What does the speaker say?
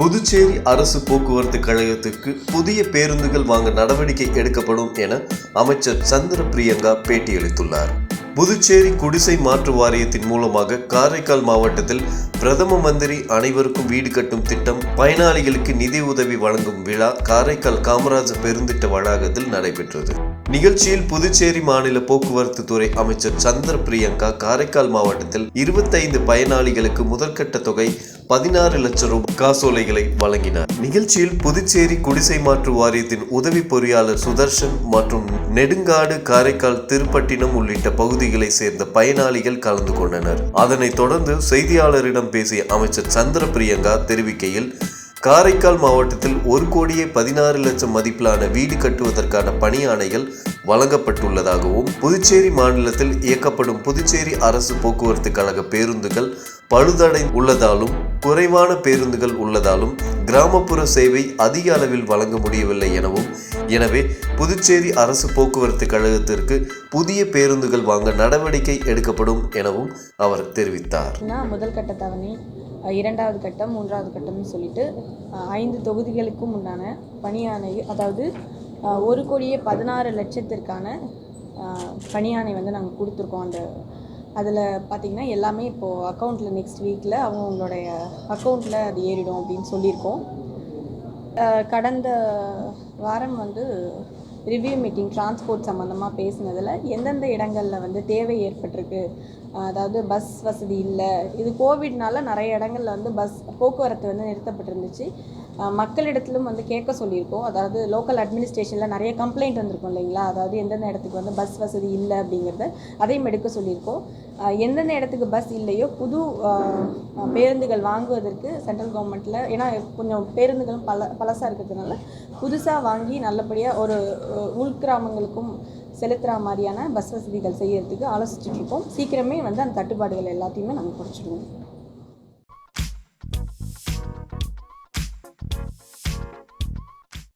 புதுச்சேரி அரசு போக்குவரத்து கழகத்திற்கு புதிய பேருந்துகள் வாங்க நடவடிக்கை எடுக்கப்படும் என அமைச்சர் சந்திர பிரியங்கா பேட்டியளித்துள்ளார். புதுச்சேரி குடிசை மாற்று வாரியத்தின் மூலமாக காரைக்கால் மாவட்டத்தில் பிரதம மந்திரி அனைவருக்கும் வீடு கட்டும் திட்டம் பயனாளிகளுக்கு நிதி உதவி வழங்கும் விழா காரைக்கால் காமராஜர் பெருந்திட்ட வளாகத்தில் நடைபெற்றது. நிகழ்ச்சியில் புதுச்சேரி மாநில போக்குவரத்து துறை அமைச்சர் சந்திர பிரியங்கா காரைக்கால் மாவட்டத்தில் இருபத்தைந்து பயனாளிகளுக்கு முதற்கட்ட தொகை பதினாறு லட்சம் ரூபாய் காசோலைகளை வழங்கினார். நிகழ்ச்சியில் புதுச்சேரி குடிசை மாற்று வாரியத்தின் உதவி பொறியாளர் சுதர்ஷன் மற்றும் நெடுங்காடு காரைக்கால் திருப்பட்டினம் உள்ளிட்ட பகுதிகளை சேர்ந்த பயனாளிகள் கலந்து கொண்டனர். அதனைத் தொடர்ந்து செய்தியாளரிடம் பேசிய அமைச்சர் சந்திர பிரியங்கா தெரிவிக்கையில் காரைக்கால் மாவட்டத்தில் ஒரு கோடியே பதினாறு லட்சம் மதிப்பிலான வீடு கட்டுவதற்கான பணி ஆணைகள் வழங்கப்பட்டுள்ளதாகவும் புதுச்சேரி மாநிலத்தில் இயக்கப்படும் புதுச்சேரி அரசு போக்குவரத்து கழக பேருந்துகள் பழுதடை உள்ளதாலும் குறைவான பேருந்துகள் உள்ளதாலும் கிராமப்புற சேவை அதிக அளவில் வழங்க முடியவில்லை எனவும் எனவே புதுச்சேரி அரசு போக்குவரத்து கழகத்திற்கு புதிய பேருந்துகள் வாங்க நடவடிக்கை எடுக்கப்படும் எனவும் அவர் தெரிவித்தார். முதல் கட்ட தவணை? இரண்டாவது கட்டம் மூன்றாவது கட்டம்னு சொல்லிட்டு ஐந்து தொகுதிகளுக்கும் உண்டான பணியாணை அதாவது ஒரு கோடியே பதினாறு லட்சத்திற்கான பணியானை பணியாணை வந்து நாங்கள் கொடுத்துருக்கோம். அந்த அதில் பார்த்திங்கன்னா எல்லாமே இப்போது அக்கௌண்ட்டில் நெக்ஸ்ட் வீக்கில் அவங்கவுங்களுடைய அக்கௌண்ட்டில் அது ஏறிடும் அப்படின்னு சொல்லியிருக்கோம். கடந்த வாரம் வந்து ரிவ்யூ மீட்டிங் டிரான்ஸ்போர்ட் சம்மந்தமாக பேசினதில் எந்தெந்த இடங்களில் வந்து தேவை ஏற்பட்டிருக்கு? அதாவது பஸ் வசதி இல்லை. இது கோவிட்னால நிறைய இடங்களில் வந்து பஸ் போக்குவரத்து வந்து நிறுத்தப்பட்டிருந்துச்சு. மக்களிடத்திலும் வந்து கேட்க சொல்லியிருக்கோம். அதாவது லோக்கல் அட்மினிஸ்ட்ரேஷனில் நிறைய கம்ப்ளைண்ட் வந்திருக்கும் இல்லைங்களா? அதாவது எந்தெந்த இடத்துக்கு வந்து பஸ் வசதி இல்லை அப்படிங்கிறத அதையும் எடுக்க சொல்லியிருக்கோம். எந்தெந்த இடத்துக்கு பஸ் இல்லையோ புது பேருந்துகள் வாங்குவதற்கு சென்ட்ரல் கவர்மெண்ட்டில் ஏன்னா கொஞ்சம் பேருந்துகளும் பல பழசாக இருக்கிறதுனால புதுசாக வாங்கி நல்லபடியாக ஒரு உள்கிராமங்களுக்கும் செலுத்துகிற மாதிரியான பஸ் வசதிகள் செய்யறதுக்கு ஆலோசிச்சுட்ருக்கோம் சீக்கிரமே வந்து அந்த தட்டுப்பாடுகள் எல்லாத்தையுமே நாங்கள் குறைச்சிடுவோம்.